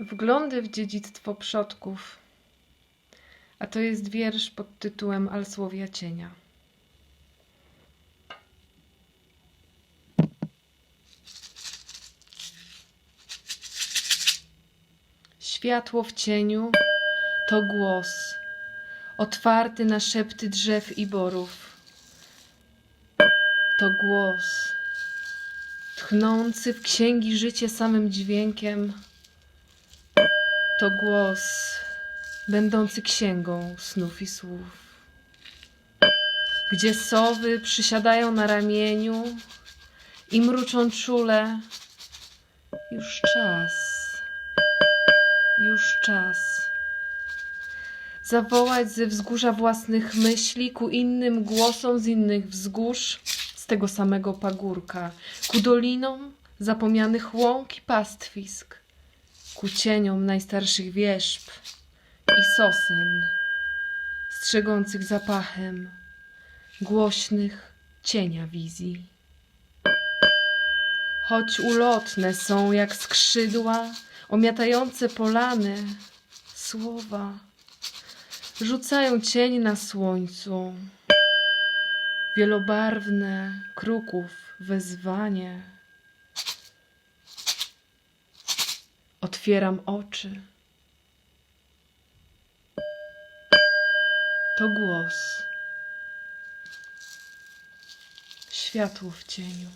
Wglądy w dziedzictwo przodków. A to jest wiersz pod tytułem Alsłowia cienia. Światło w cieniu to głos, otwarty na szepty drzew i borów. To głos, tchnący w księgi życie samym dźwiękiem. To głos, będący księgą snów i słów. Gdzie sowy przysiadają na ramieniu i mruczą czule. Już czas, już czas. Zawołać ze wzgórza własnych myśli ku innym głosom z innych wzgórz, z tego samego pagórka, ku dolinom zapomnianych łąk i pastwisk ku cieniom najstarszych wierzb i sosen, strzegących zapachem głośnych cienia wizji. Choć ulotne są jak skrzydła, omiatające polany, słowa rzucają cień na słońcu. Wielobarwne kruków wezwanie. Otwieram oczy. To głos. Światło w cieniu.